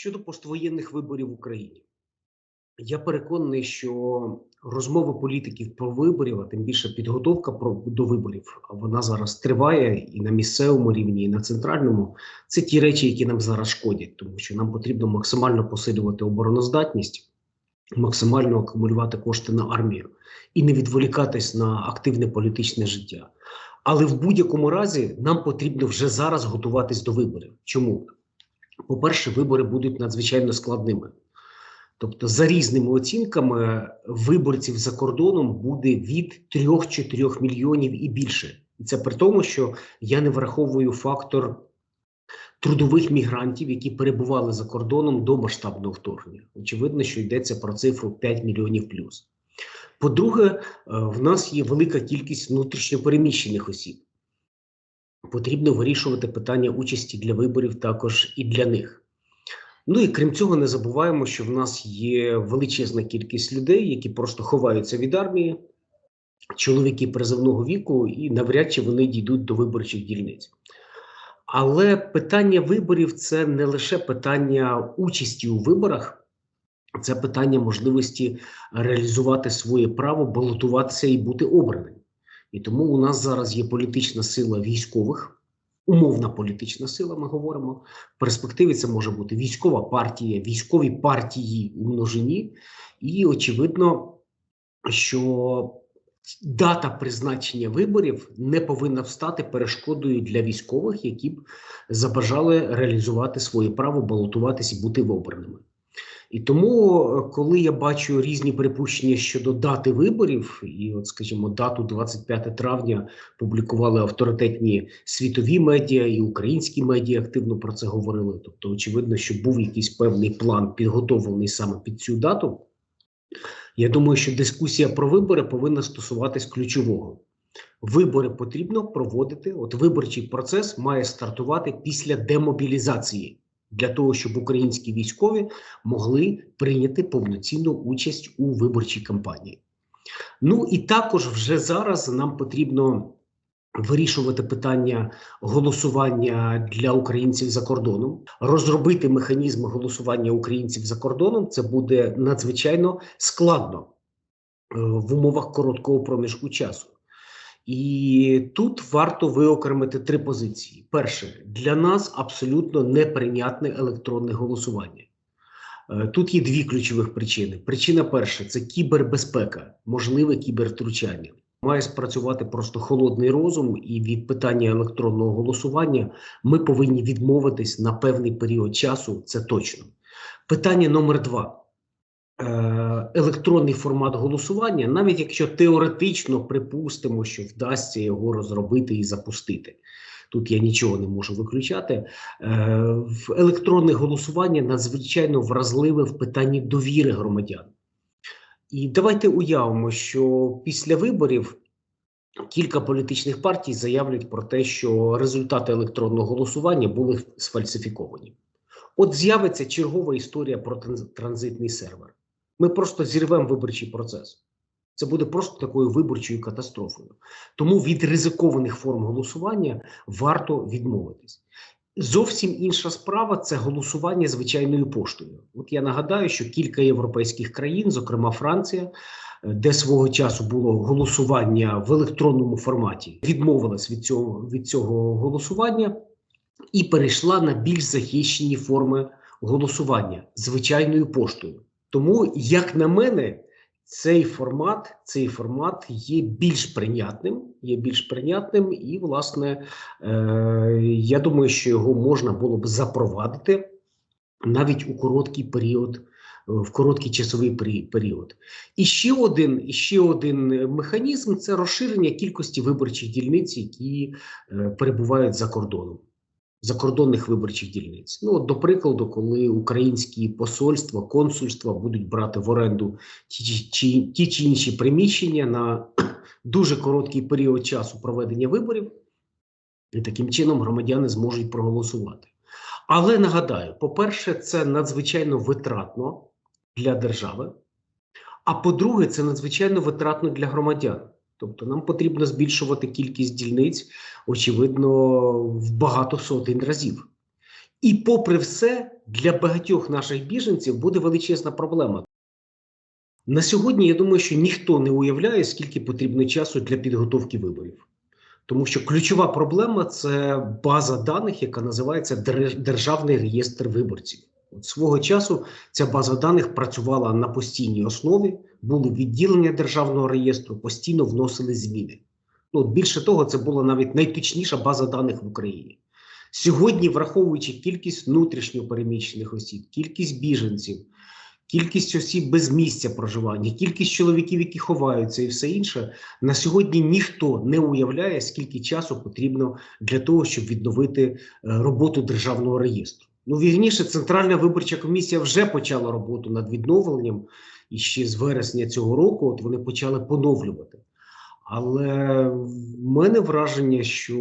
щодо поствоєнних виборів в Україні. Я переконаний, що розмови політиків про виборів, а тим більше підготовка про до виборів, вона зараз триває і на місцевому рівні, і на центральному. Це ті речі, які нам зараз шкодять, тому що нам потрібно максимально посилювати обороноздатність, максимально акумулювати кошти на армію і не відволікатись на активне політичне життя. Але в будь-якому разі нам потрібно вже зараз готуватись до виборів. Чому? По-перше, вибори будуть надзвичайно складними. Тобто, за різними оцінками, виборців за кордоном буде від 3-4 мільйонів і більше. І це при тому, що я не враховую фактор трудових мігрантів, які перебували за кордоном до масштабного вторгнення. Очевидно, що йдеться про цифру 5 мільйонів плюс. По-друге, е, в нас є велика кількість внутрішньопереміщених осіб. Потрібно вирішувати питання участі для виборів також і для них. Ну і крім цього, не забуваємо, що в нас є величезна кількість людей, які просто ховаються від армії, чоловіки призовного віку, і навряд чи вони дійдуть до виборчих дільниць. Але питання виборів це не лише питання участі у виборах, це питання можливості реалізувати своє право, балотуватися і бути обраним. І тому у нас зараз є політична сила військових умовна політична сила. Ми говоримо в перспективі. Це може бути військова партія, військові партії у множині, і очевидно, що дата призначення виборів не повинна встати перешкодою для військових, які б забажали реалізувати своє право балотуватись і бути обраними. І тому, е, коли я бачу різні припущення щодо дати виборів, і, от, скажімо, дату 25 травня публікували авторитетні світові медіа і українські медіа активно про це говорили. Тобто, очевидно, що був якийсь певний план підготовлений саме під цю дату. Я думаю, що дискусія про вибори повинна стосуватись ключового. Вибори потрібно проводити. От виборчий процес має стартувати після демобілізації для того, щоб українські військові могли прийняти повноцінну участь у виборчій кампанії. Ну і також вже зараз нам потрібно вирішувати питання голосування для українців за кордоном, розробити механізми голосування українців за кордоном. Це буде надзвичайно складно е, в умовах короткого проміжку часу. І тут варто виокремити три позиції: перше, для нас абсолютно неприйнятне електронне голосування. Е, тут є дві ключових причини. Причина перша це кібербезпека, можливе кібертручання. Має спрацювати просто холодний розум, і від питання електронного голосування ми повинні відмовитись на певний період часу. Це точно. Питання номер два. Е, електронний формат голосування, навіть якщо теоретично припустимо, що вдасться його розробити і запустити. Тут я нічого не можу виключати. Е, в електронне голосування надзвичайно вразливе в питанні довіри громадян. І давайте уявимо, що після виборів кілька політичних партій заявлять про те, що результати електронного голосування були сфальсифіковані. От з'явиться чергова історія про транзитний сервер. Ми просто зірвемо виборчий процес. Це буде просто такою виборчою катастрофою. Тому від ризикованих форм голосування варто відмовитись. Зовсім інша справа це голосування звичайною поштою. От я нагадаю, що кілька європейських країн, зокрема Франція, де свого часу було голосування в електронному форматі, відмовилась від цього від цього голосування і перейшла на більш захищені форми голосування звичайною поштою. Тому, як на мене, цей формат цей формат є більш прийнятним, є більш прийнятним, і, власне, е, я думаю, що його можна було б запровадити навіть у короткий період. В короткий часовий період. І ще один ще один механізм це розширення кількості виборчих дільниць, які е, перебувають за кордоном закордонних виборчих дільниць. Ну, от, до прикладу, коли українські посольства, консульства будуть брати в оренду ті чи, ті чи інші приміщення на дуже короткий період часу проведення виборів, і таким чином громадяни зможуть проголосувати. Але нагадаю, по-перше, це надзвичайно витратно для держави. А по-друге, це надзвичайно витратно для громадян. Тобто нам потрібно збільшувати кількість дільниць, очевидно, в багато сотень разів. І, попри все, для багатьох наших біженців буде величезна проблема. На сьогодні я думаю, що ніхто не уявляє, скільки потрібно часу для підготовки виборів. Тому що ключова проблема це база даних, яка називається Дер- Державний реєстр виборців. От свого часу ця база даних працювала на постійній основі, були відділення державного реєстру, постійно вносили зміни. Ну, більше того, це була навіть найточніша база даних в Україні. Сьогодні, враховуючи кількість внутрішньо переміщених осіб, кількість біженців, кількість осіб без місця проживання, кількість чоловіків, які ховаються, і все інше, на сьогодні ніхто не уявляє, скільки часу потрібно для того, щоб відновити е, роботу державного реєстру. Ну, вірніше, Центральна виборча комісія вже почала роботу над відновленням, і ще з вересня цього року от вони почали поновлювати. Але в мене враження, що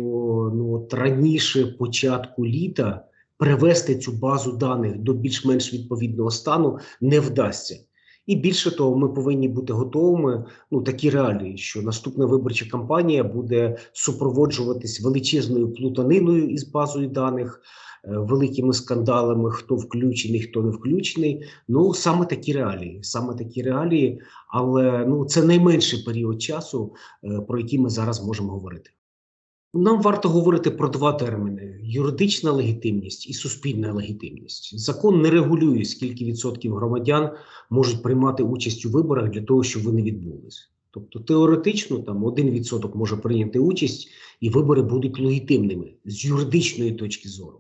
ну от раніше початку літа привести цю базу даних до більш-менш відповідного стану не вдасться. І більше того, ми повинні бути готовими. Ну такі реалії, що наступна виборча кампанія буде супроводжуватись величезною плутаниною із базою даних, великими скандалами, хто включений, хто не включений. Ну саме такі реалії, саме такі реалії, але ну це найменший період часу, е, про який ми зараз можемо говорити. Нам варто говорити про два терміни: юридична легітимність і суспільна легітимність. Закон не регулює, скільки відсотків громадян можуть приймати участь у виборах для того, щоб вони відбулись. Тобто теоретично там один відсоток може прийняти участь, і вибори будуть легітимними з юридичної точки зору.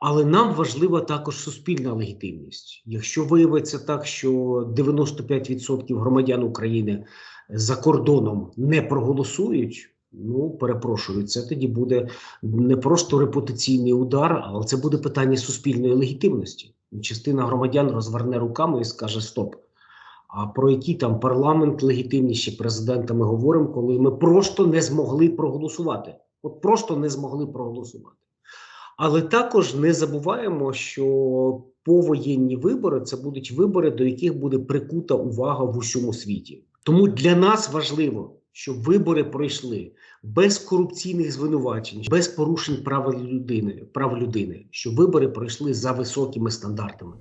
Але нам важлива також суспільна легітимність. Якщо виявиться так, що 95% громадян України за кордоном не проголосують. Ну, перепрошую, це тоді буде не просто репутаційний удар, але це буде питання суспільної легітимності. Частина громадян розверне руками і скаже Стоп. А про який там парламент легітимність чи президента ми говоримо, коли ми просто не змогли проголосувати? От просто не змогли проголосувати. Але також не забуваємо, що повоєнні вибори це будуть вибори, до яких буде прикута увага в усьому світі. Тому для нас важливо, щоб вибори пройшли без корупційних звинувачень, без порушень прав людини, прав людини, щоб вибори пройшли за високими стандартами.